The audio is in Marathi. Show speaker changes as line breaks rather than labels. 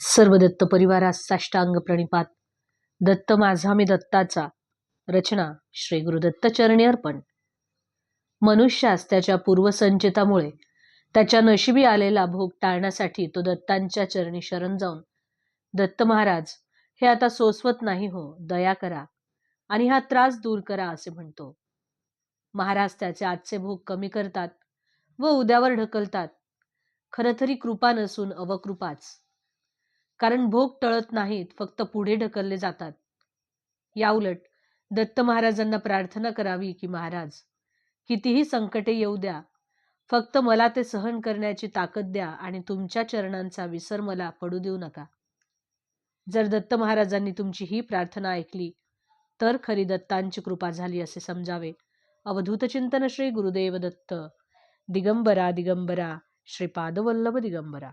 सर्व दत्त परिवारास साष्टांग प्रणिपात. दत्त माझा मी दत्ताचा. रचना श्री गुरुदत्त चरणी अर्पण. मनुष्यास त्याच्या पूर्वसंचितामुळे त्याच्या नशिबी आलेला भोग टाळण्यासाठी तो दत्तांच्या चरणी शरण जाऊन दत्त महाराज हे आता सोसवत नाही हो दया करा आणि हा त्रास दूर करा असे म्हणतो. महाराज त्याचे आजचे भोग कमी करतात व उद्यावर ढकलतात. खरं तरी कृपा नसून अवकृपाच. कारण भोग टळत नाहीत फक्त पुढे ढकलले जातात. याउलट दत्त महाराजांना प्रार्थना करावी की महाराज कितीही संकटे येऊ द्या फक्त मला ते सहन करण्याची ताकद द्या आणि तुमच्या चरणांचा विसर मला पडू देऊ नका. जर दत्त महाराजांनी तुमची ही प्रार्थना ऐकली तर खरी दत्तांची कृपा झाली असे समजावे. अवधूत चिंतन श्री गुरुदेव दत्त. दिगंबरा दिगंबरा. श्रीपादवल्लभ दिगंबरा.